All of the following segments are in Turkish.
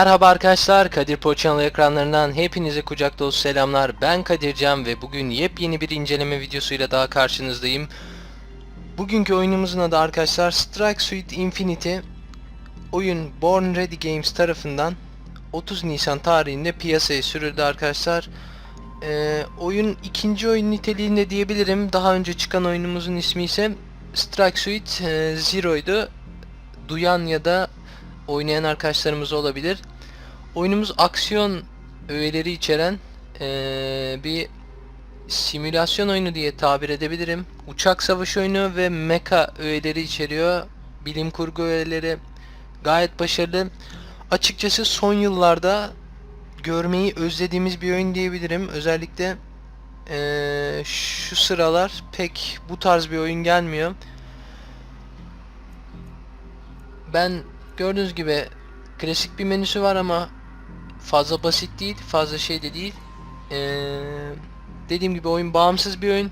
Merhaba arkadaşlar, Kadir Poçanlı ekranlarından hepinize kucak dolusu selamlar. Ben Kadircan ve bugün yepyeni bir inceleme videosuyla daha karşınızdayım. Bugünkü oyunumuzun adı arkadaşlar Strike Suite Infinity. Oyun Born Ready Games tarafından 30 Nisan tarihinde piyasaya sürüldü arkadaşlar. Ee, oyun ikinci oyun niteliğinde diyebilirim. Daha önce çıkan oyunumuzun ismi ise Strike Suite e, Zero'ydu. Duyan ya da oynayan arkadaşlarımız olabilir. Oyunumuz aksiyon öğeleri içeren eee, bir simülasyon oyunu diye tabir edebilirim. Uçak savaşı oyunu ve mecha öğeleri içeriyor. Bilim kurgu öğeleri gayet başarılı. Açıkçası son yıllarda görmeyi özlediğimiz bir oyun diyebilirim. Özellikle eee, şu sıralar pek bu tarz bir oyun gelmiyor. Ben gördüğünüz gibi klasik bir menüsü var ama fazla basit değil, fazla şey de değil. Ee, dediğim gibi oyun bağımsız bir oyun.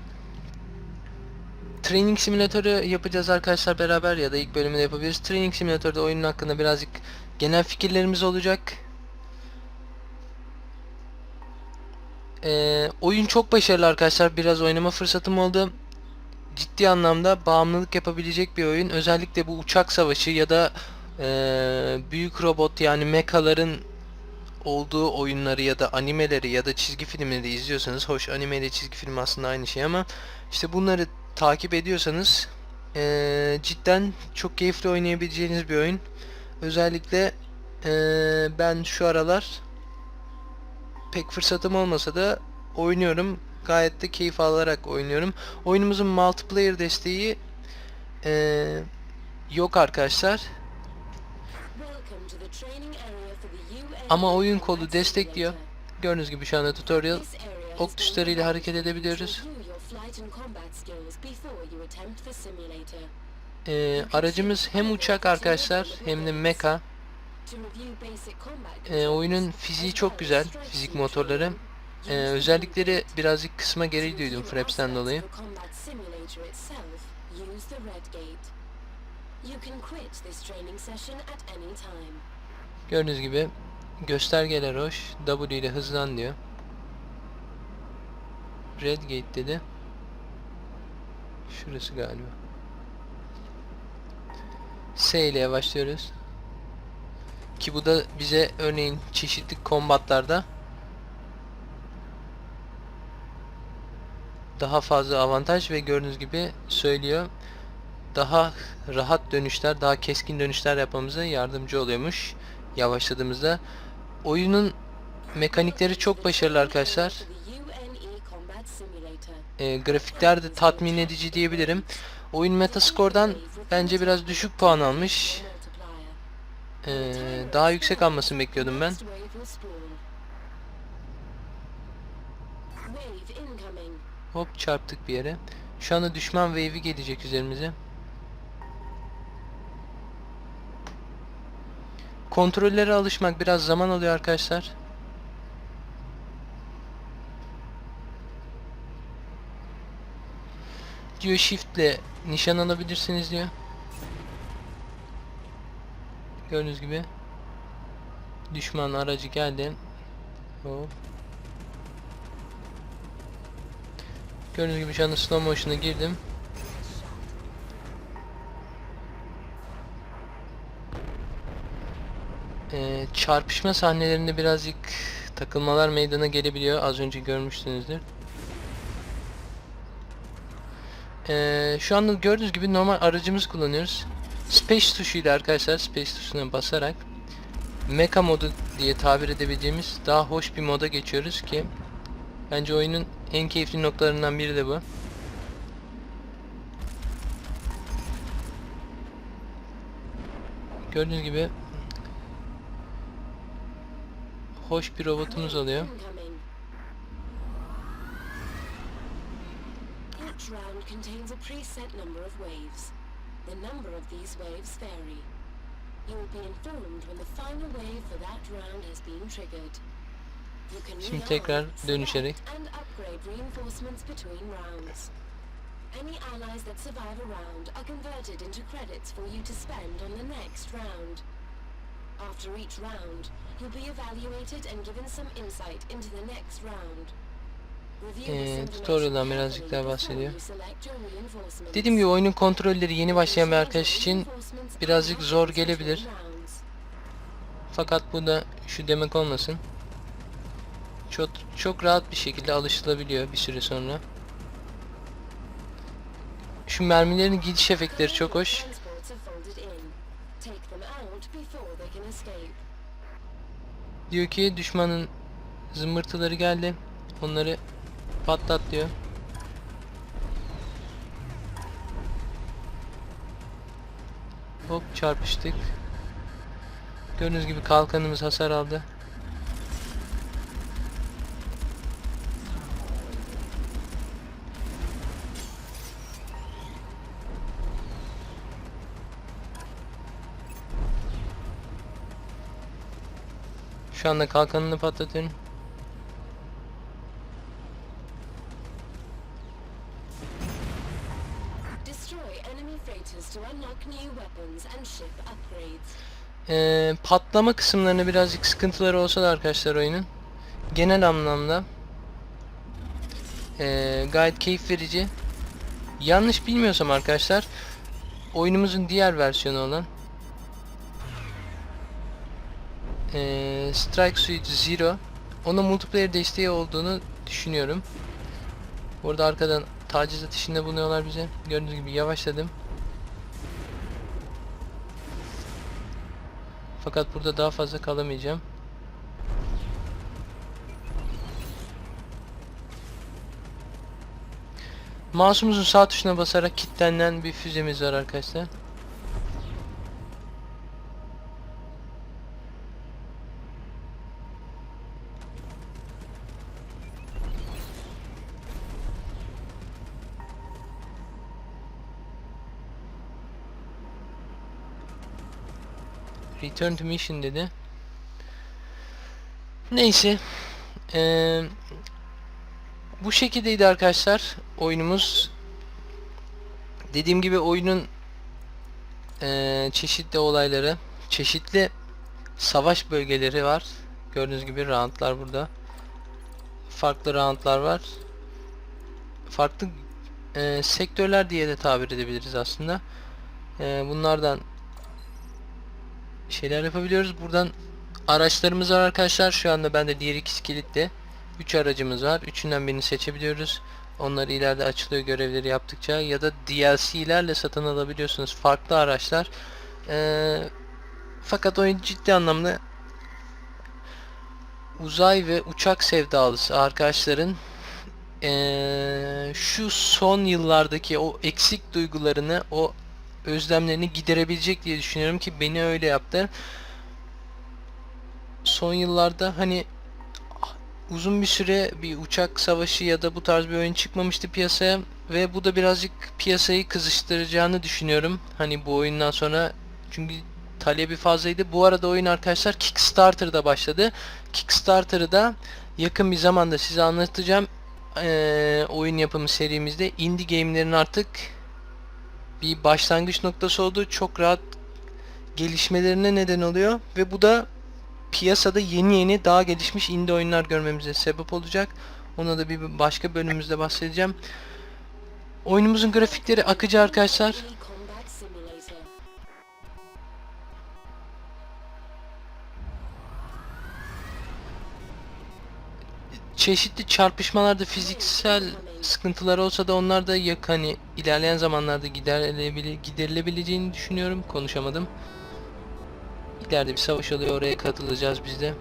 Training simülatörü yapacağız arkadaşlar beraber ya da ilk bölümünde yapabiliriz. Training simülatörde oyunun hakkında birazcık genel fikirlerimiz olacak. Ee, oyun çok başarılı arkadaşlar. Biraz oynama fırsatım oldu ciddi anlamda bağımlılık yapabilecek bir oyun. Özellikle bu uçak savaşı ya da eee, büyük robot yani mekaların olduğu oyunları ya da animeleri ya da çizgi filmleri izliyorsanız hoş anime ile çizgi film aslında aynı şey ama işte bunları takip ediyorsanız eee, cidden çok keyifli oynayabileceğiniz bir oyun. Özellikle eee, ben şu aralar pek fırsatım olmasa da oynuyorum. Gayet de keyif alarak oynuyorum. Oyunumuzun multiplayer desteği eee, yok arkadaşlar. Ama oyun kodu destekliyor. Gördüğünüz gibi şu anda tutorial ok tuşlarıyla hareket edebiliyoruz. Eee, aracımız hem uçak arkadaşlar hem de mecha. Eee, oyunun fiziği çok güzel. Fizik motorları. Eee, özellikleri birazcık kısma geri duydum Fraps'ten dolayı. Gördüğünüz gibi göstergeler hoş. W ile hızlan diyor. Red Gate dedi. Şurası galiba. S ile yavaşlıyoruz. Ki bu da bize örneğin çeşitli kombatlarda daha fazla avantaj ve gördüğünüz gibi söylüyor. Daha rahat dönüşler, daha keskin dönüşler yapmamıza yardımcı oluyormuş yavaşladığımızda. Oyunun mekanikleri çok başarılı arkadaşlar. E, grafikler de tatmin edici diyebilirim. Oyun Metascore'dan bence biraz düşük puan almış. E, daha yüksek almasını bekliyordum ben. Hop çarptık bir yere. Şu anda düşman wave'i gelecek üzerimize. Kontrollere alışmak biraz zaman alıyor arkadaşlar. Diyor shift ile nişan alabilirsiniz diyor. Gördüğünüz gibi düşman aracı geldi. Hop. Gördüğünüz gibi şu anda slow motion'a girdim. Ee, çarpışma sahnelerinde birazcık takılmalar meydana gelebiliyor. Az önce görmüşsünüzdür. Ee, şu anda gördüğünüz gibi normal aracımız kullanıyoruz. Space tuşuyla arkadaşlar Space tuşuna basarak Mecha modu diye tabir edebileceğimiz daha hoş bir moda geçiyoruz ki bence oyunun en keyifli noktalarından biri de bu. Gördüğünüz gibi hoş bir robotumuz oluyor. Each round contains a preset number of waves. The number of these waves vary. You will be informed when the final wave for that round has been triggered. Şimdi tekrar dönüşerek. Any allies that survive a round are converted into credits for you to spend on the next round. After each round, you'll be evaluated and given some insight into the next round. Ee, tutorial'dan birazcık daha bahsediyor. Dediğim gibi oyunun kontrolleri yeni başlayan bir arkadaş için birazcık zor gelebilir. Fakat bu da şu demek olmasın. Çok çok rahat bir şekilde alışılabiliyor bir süre sonra. Şu mermilerin gidiş efektleri çok hoş. Diyor ki düşmanın zımbırtıları geldi. Onları patlat diyor. Hop çarpıştık. Gördüğünüz gibi kalkanımız hasar aldı. Şu anda kalkanını patlatıyorum. Ee, patlama kısımlarında birazcık sıkıntıları olsa da arkadaşlar oyunun genel anlamda ee, gayet keyif verici. Yanlış bilmiyorsam arkadaşlar oyunumuzun diğer versiyonu olan ee, Strike Suite Zero onun multiplayer desteği olduğunu düşünüyorum. Burada arkadan taciz atışında bulunuyorlar bize. Gördüğünüz gibi yavaşladım. Fakat burada daha fazla kalamayacağım. Mouse'umuzun sağ tuşuna basarak kilitlenen bir füzemiz var arkadaşlar. Return to mission dedi. Neyse. Eee, bu şekildeydi arkadaşlar oyunumuz. Dediğim gibi oyunun eee, çeşitli olayları, çeşitli savaş bölgeleri var. Gördüğünüz gibi roundlar burada. Farklı roundlar var. Farklı eee, sektörler diye de tabir edebiliriz aslında. Eee, bunlardan şeyler yapabiliyoruz. Buradan araçlarımız var arkadaşlar. Şu anda bende diğer ikisi kilitli. 3 aracımız var. Üçünden birini seçebiliyoruz. Onları ileride açılıyor görevleri yaptıkça ya da DLC'lerle satın alabiliyorsunuz farklı araçlar. Ee, fakat oyun ciddi anlamda uzay ve uçak sevdalısı arkadaşların ee, şu son yıllardaki o eksik duygularını, o özlemlerini giderebilecek diye düşünüyorum ki beni öyle yaptı. Son yıllarda hani uzun bir süre bir uçak savaşı ya da bu tarz bir oyun çıkmamıştı piyasaya ve bu da birazcık piyasayı kızıştıracağını düşünüyorum. Hani bu oyundan sonra çünkü talebi fazlaydı. Bu arada oyun arkadaşlar Kickstarter'da başladı. Kickstarter'ı da yakın bir zamanda size anlatacağım. Ee, oyun yapımı serimizde indie game'lerin artık bir başlangıç noktası oldu. Çok rahat gelişmelerine neden oluyor ve bu da piyasada yeni yeni daha gelişmiş indie oyunlar görmemize sebep olacak. Ona da bir başka bölümümüzde bahsedeceğim. Oyunumuzun grafikleri akıcı arkadaşlar. Çeşitli çarpışmalarda fiziksel sıkıntılar olsa da onlar da yak hani ilerleyen zamanlarda giderilebilir, giderilebileceğini düşünüyorum. Konuşamadım. İleride bir savaş oluyor oraya katılacağız biz de.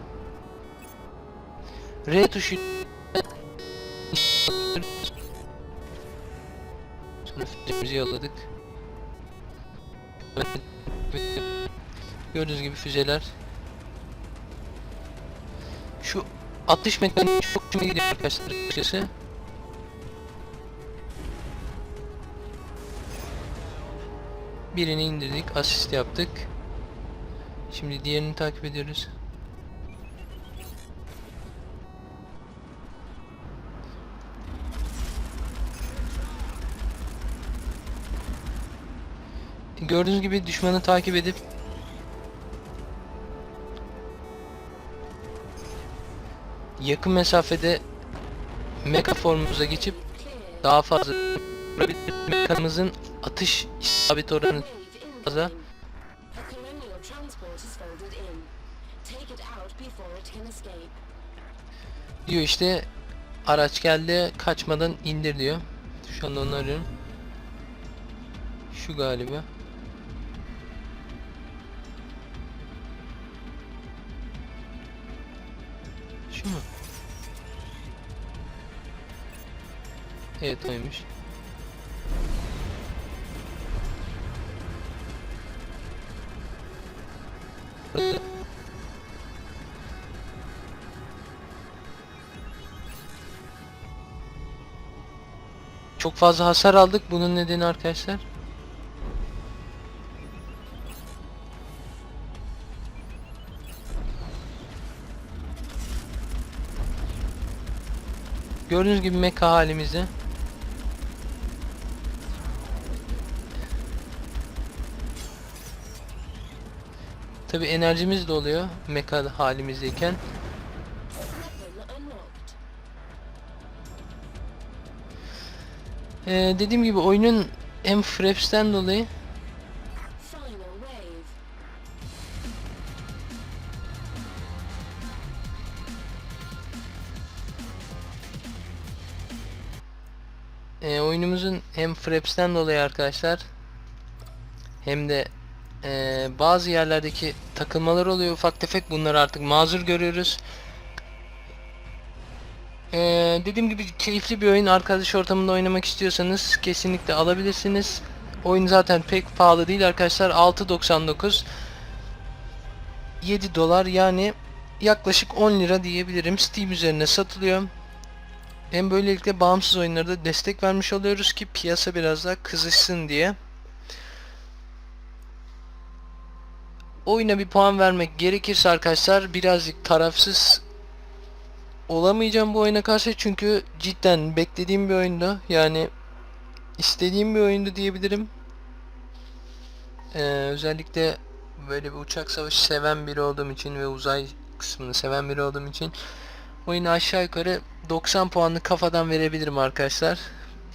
R tuşu füzemizi yolladık. Gördüğünüz gibi füzeler. Atış mekaniği çok hoşuma gidiyor arkadaşlar açıkçası. Birini indirdik, asist yaptık. Şimdi diğerini takip ediyoruz. Gördüğünüz gibi düşmanı takip edip yakın mesafede meka formumuza geçip daha fazla mekamızın atış isabet oranı fazla. diyor işte araç geldi kaçmadan indir diyor. Şu anda onu arıyorum. Şu galiba. Şu? Evet oymuş. Çok fazla hasar aldık. Bunun nedeni arkadaşlar. Gördüğünüz gibi mecha halimizi. Tabi enerjimiz de oluyor mecha halimizdeyken. Ee, dediğim gibi oyunun hem fraps'ten dolayı hem fraps'ten dolayı arkadaşlar hem de e, bazı yerlerdeki takılmalar oluyor ufak tefek bunları artık mazur görüyoruz. E, dediğim gibi keyifli bir oyun arkadaş ortamında oynamak istiyorsanız kesinlikle alabilirsiniz. Oyun zaten pek pahalı değil arkadaşlar 6.99 7 dolar yani yaklaşık 10 lira diyebilirim Steam üzerine satılıyor. Hem böylelikle bağımsız oyunlara da destek vermiş oluyoruz ki piyasa biraz daha kızışsın diye. Oyuna bir puan vermek gerekirse arkadaşlar birazcık tarafsız olamayacağım bu oyuna karşı çünkü cidden beklediğim bir oyundu. Yani istediğim bir oyundu diyebilirim. Ee, özellikle böyle bir uçak savaşı seven biri olduğum için ve uzay kısmını seven biri olduğum için oyunu aşağı yukarı 90 puanlı kafadan verebilirim arkadaşlar.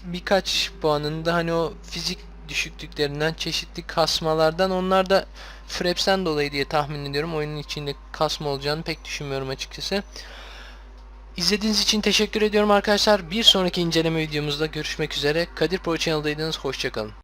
Birkaç puanını da hani o fizik düşüklüklerinden, çeşitli kasmalardan onlar da Fraps'ten dolayı diye tahmin ediyorum. Oyunun içinde kasma olacağını pek düşünmüyorum açıkçası. İzlediğiniz için teşekkür ediyorum arkadaşlar. Bir sonraki inceleme videomuzda görüşmek üzere. Kadir Pro Channel'daydınız. Hoşçakalın.